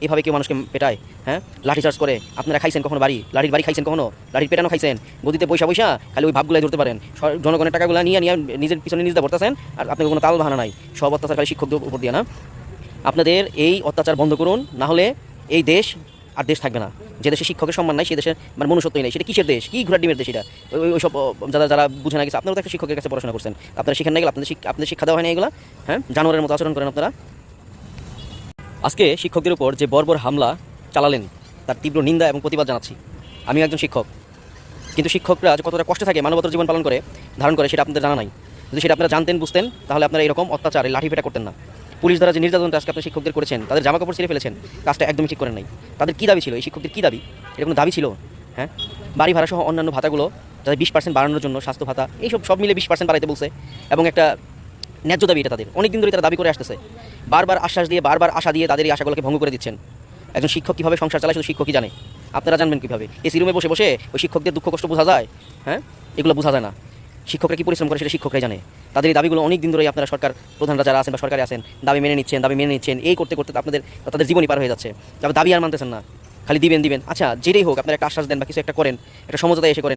এভাবে কেউ মানুষকে পেটায় হ্যাঁ? লাঠি চার্জ করে, আপনারা খাইছেন কখনো বাড়ি? লাঠির বাড়ি খাইছেন কখনো? লাঠির পেটানো খাইছেন? গদিতে পয়সা পয়সা খালি ওই ভাবগুলাই ধরতে পারেন। জনগণের টাকাগুলো নিয়ে নিয়ে নিজের পিছনে নিজে ভরতেছেন আর আপনাকে কোনো তাল বাহানা নাই। সব অত্যাচার খালি শিক্ষকদের উপর দিয়ে না? আপনাদের এই অত্যাচার বন্ধ করুন, না হলে এই দেশ আর দেশ থাকবে না। যে দেশে শিক্ষকের সম্মান নাই, সে দেশে মানে মনুষ্যত্বই নেই। সেটা কিসের দেশ? কি ঘোড়ার ডিমের দেশ এটা? ওই- সব যারা যারা বুঝে না গেছে, আপনারাও তো একটা শিক্ষকের কাছে পড়াশোনা করছেন। আপনারা শিক্ষা না গেলে আপনাদের আপনাদের শিক্ষা দেওয়া হয় না এগুলো হ্যাঁ? জানোয়ারের মতো আচরণ করেন আপনারা। আজকে শিক্ষকদের উপর যে বর্বর হামলা চালালেন, তার তীব্র নিন্দা এবং প্রতিবাদ জানাচ্ছি। আমিও একজন শিক্ষক। কিন্তু শিক্ষকরা যে কতটা কষ্টে থাকে মানবতার জীবন পালন করে, ধারণ করে, সেটা আপনাদের জানা নাই। যদি সেটা আপনারা জানতেন, বুঝতেন, তাহলে আপনারা এরকম অত্যাচার লাঠি পেটা করতেন না। পুলিশ দ্বারা যে নির্যাতনটা আজকে আপনি শিক্ষকদের করেছেন, তাদের জামা কাপড় ছিঁড়ে ফেলেছেন, কাজটা একদমই ঠিক করেন নাই। তাদের কী দাবি ছিল? এই শিক্ষকদের কী দাবি? এটা কোনো দাবি ছিল? হ্যাঁ? বাড়ি ভাড়া সহ অন্যান্য ভাতাগুলো, যাদের বিশ পার্সেন্ট বাড়ানোর জন্য স্বাস্থ্য ভাতা, এইসব সব মিলে বিশ পার্সেন্ট বাড়াইতে বলছে। এবং একটা ন্যায্য দাবি এটা তাদের। অনেক দিন ধরে তারা দাবি করে আসতেছে। বারবার আশ্বাস দিয়ে, বারবার আশা দিয়ে তাদের এই আশাগুলোকে ভঙ্গ করে দিচ্ছেন। একজন শিক্ষক কীভাবে সংসার চালায় শুধু শিক্ষকই জানে। আপনারা জানবেন কীভাবে। এসি রুমে বসে বসে ওই শিক্ষকদের দুঃখ কষ্ট বোঝা যায়? হ্যাঁ? এগুলো বোঝা যায় না। শিক্ষকরা কী পরিশ্রম করে সেটা শিক্ষকরাই জানে। তাদের এই দাবিগুলো অনেক দিন ধরেই আপনারা সরকার প্রধানরা যারা আছেন বা সরকারে আছেন, দাবি মেনে নিচ্ছেন, দাবি মেনে নিচ্ছেন, এই করতে করতে আপনাদের, তাদের জীবনই পার হয়ে যাচ্ছে। তবে দাবি আর মানতেছেন না। খালি দিবেন দিবেন। আচ্ছা যেটাই হোক, আপনারা একটা আশ্বাস দেন বা কিছু একটা করেন, একটা সমঝোতায় এসে করেন।